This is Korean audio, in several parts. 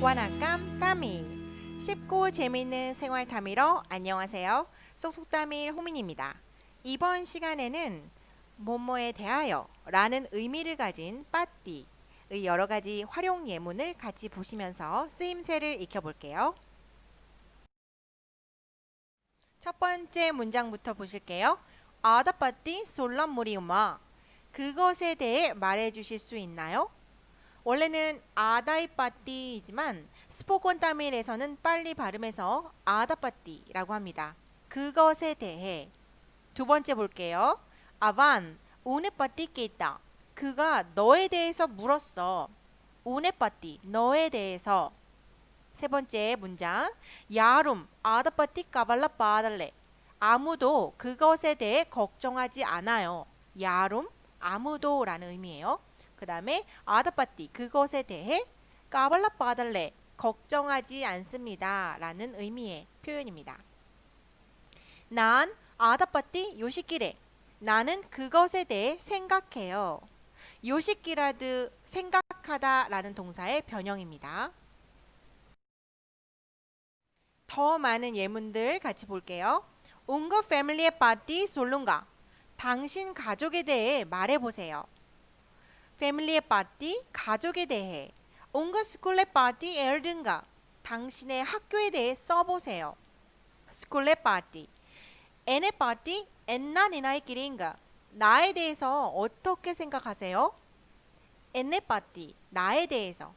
와나깜 따밀 쉽고 재미있는 생활 따밀어 안녕하세요. 쏙쏙 따밀 호민입니다. 이번 시간에는 뭐뭐에 대하여 라는 의미를 가진 빠띠의 여러 가지 활용 예문을 같이 보시면서 쓰임새를 익혀볼게요. 첫 번째 문장부터 보실게요. 아다빠띠 솔람무리우마 그것에 대해 말해 주실 수 있나요? 원래는 아다이빠띠이지만 스포콘 따밀에서는 빨리 발음해서 아다빠띠라고 합니다. 그것에 대해 두 번째 볼게요. 아반 우네빠띠 깨있다. 그가 너에 대해서 물었어. 우네빠띠 너에 대해서 세 번째 문장 야룸 아다빠띠 까발라 빠달래 아무도 그것에 대해 걱정하지 않아요. 야룸 아무도라는 의미예요. 그 다음에 아다빠띠 그것에 대해 까발라 빠달래 걱정하지 않습니다 라는 의미의 표현입니다. 난 아다빠띠 요시끼래 나는 그것에 대해 생각해요. 요시끼라드 생각하다 라는 동사의 변형입니다. 더 많은 예문들 같이 볼게요. 웅거 패밀리의 파티 솔lun가 당신 가족에 대해 말해보세요. 패밀리의 파티 가족에 대해 온거 스쿨레 파티 에르든가 당신의 학교에 대해 써보세요. 스쿨레 파티 에네 파티 엔나 니나이 끼리인가 나에 대해서 어떻게 생각하세요? 에네 파티 나에 대해서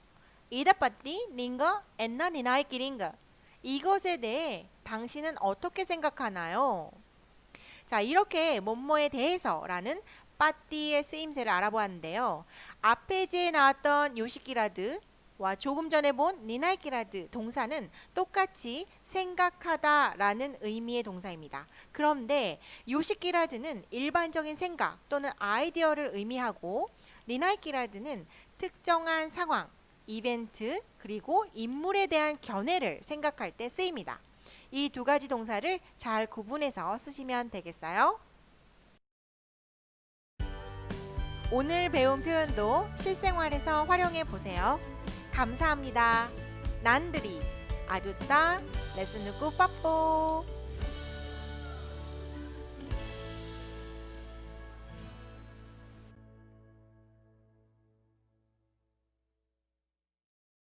이다 파티 닌가 엔나 니나이 끼리인가 이것에 대해 당신은 어떻게 생각하나요? 자, 이렇게 뭐뭐에 대해서라는 빠띠의 쓰임새를 알아보았는데요. 앞에 제 나왔던 요시키라드와 조금 전에 본 니나이키라드 동사는 똑같이 생각하다라는 의미의 동사입니다. 그런데 요시키라드는 일반적인 생각 또는 아이디어를 의미하고 니나이키라드는 특정한 상황, 이벤트 그리고 인물에 대한 견해를 생각할 때 쓰입니다. 이 두 가지 동사를 잘 구분해서 쓰시면 되겠어요. 오늘 배운 표현도 실생활에서 활용해 보세요. 감사합니다. 난들이 아주따 레슨 누구 빠뽀